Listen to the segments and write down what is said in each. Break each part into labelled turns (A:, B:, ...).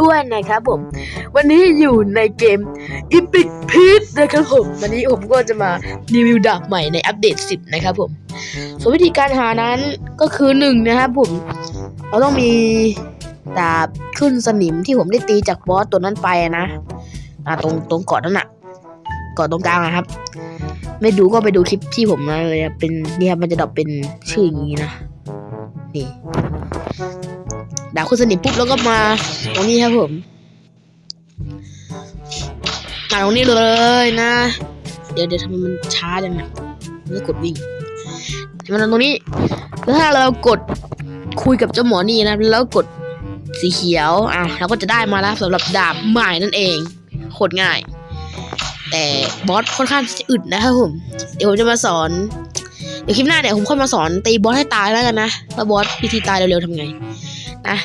A: ด้วยนะครับผม วันนี้อยู่ในเกม Epic p e a c e นะครับผม วันนี้ผมก็จะมารีวิวดาบใหม่ในอัปเดต 10 นะครับผม ส่วนวิธีการหานั้นก็คือหนึ่งนะครับผม เราต้องมีดาบขึ้นสนิมที่ผมได้ตีจากบอสตัวนั้นไปนะอ่าตรงตรงเกาะนั่นนะเกาะตรงกลางนะครับ ไม่ดูก็ไปดูคลิปที่ผมมาเลยเป็นเนี่ยมันจะดรอปเป็นชื่ออย่างนี้นะ นี่ ดาบขึ้นสนิมปุ๊บแล้วก็มาตรงนี้ครับผมมาตรงนี้เลยนะ เดี๋ยวเดี๋ยวทำไมมันช้าจังนะไม่กดวิ่งมันตรงนี้ แล้วถ้าเรากดคุยกับเจ้าหมอนี่นะ แล้วกดสีเขียว อะเราก็จะได้มาแล้วสำหรับดาบใหม่นั่นเองโคตรง่าย แต่บอสค่อนข้างอึดนะครับผม เดี๋ยวผมจะมาสอน เดี๋ยวคลิปหน้าเนี่ยผมค่อยมาสอนตีบอสให้ตายแล้วกันนะว่าบอสวิธีตายเร็วๆทำไง นะ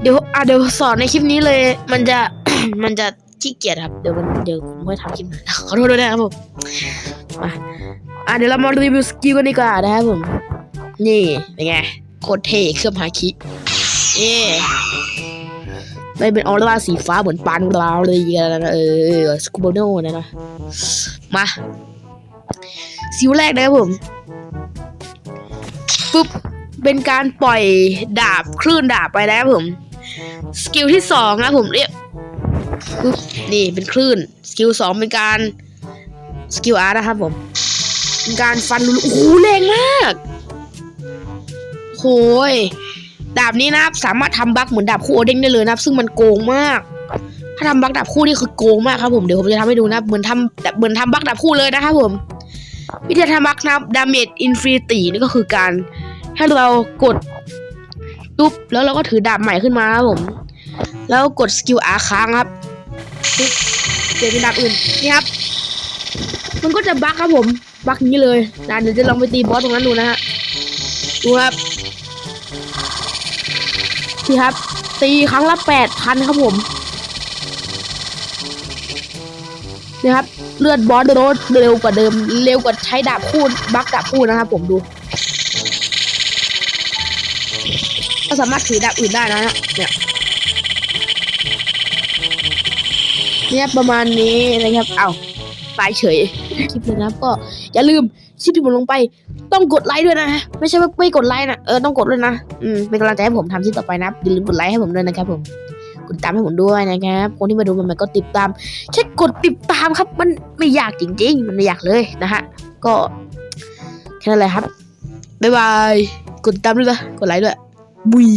A: เดี๋ยวอะเดี๋ยวสอนในคลิปนี้เลย มันจะ มันจะขี้เกียจครับ เดี๋ยวมันเดี๋ยวผมค่อยทำคลิปหน้าขอโทษด้วยนะครับผมมาอะเดี๋ยวเรามารีวิวสกิลกันดีกว่านะครับผม นี่เป็นไงโคตรเท่เครื่องหาคิเอ๊ไม่เป็นออร่าสีฟ้าเหมือนปานราวเลยนะเออสกูโบโน่นะนะมาซิวแรกนะครับผมปุ๊บ เป็นการปล่อยดาบคลื่นดาบไปนะครับผม สกิลที่สองนะผมเรียกนี่เป็นคลื่น สกิลสองเป็นการสกิลอาร์นะครับผมเป็นการฟันลุโอ้โหแรงมากโหยดาบนี้นะครับสามารถทำบั๊กเหมือนดาบคู่โอเด้งได้เลยนะครับ ซึ่งมันโกงมาก ถ้าทำบั๊กดาบคู่นี่คือโกงมากครับผมเดี๋ยวผมจะทำให้ดูนะเหมือนทำเหมือนทำบั๊กดาบคู่เลยนะครับผมวิธีทำบั๊กนะดาเมจอินฟินิตี้นี่ก็คือการ ให้เรากดตุ๊บแล้วเราก็ถือดาบใหม่ขึ้นมาครับผม แล้วกดสกิลอาค้างครับปุ๊บเปลี่ยนเป็นดาบอื่นนี่ครับ มันก็จะบั๊กครับผม บั๊กนี้เลยนะเดี๋ยวจะลองไปตีบอสตรงนั้นดูนะฮะดูครับนี่ครับ ตีครั้งละแปดพันครับผมนี่ครับ เลือดบอสโดนเร็วกว่าเดิม เร็วกว่าใช้ดาบคู่บั๊กดาบคู่นะครับผมดู สามารถถือดาบอื่นได้นะเนี่ยเนี่ยประมาณนี้นะครับเอาตายเฉยคลิปเลยนะครับก็อย่าลืมคลิปที่ผมลงไป ต้องกดไลค์ด้วยนะไม่ใช่ว่าไม่กดไลค์นะเออต้องกดด้วยนะอืมเป็นกำลังใจให้ผมทำคลิปต่อไปนะอย่าลืมกดไลค์ให้ผมด้วยนะครับผมกดติดตามให้ผมด้วยนะครับคนที่มาดูมันก็ติดตามแค่กดติดตามครับ มันไม่ยากจริง ๆ มันไม่ยากเลยนะฮะก็แค่นั้นแหละครับบ๊ายบายกดติดตามด้วยนะกดไลค์ด้วย บุย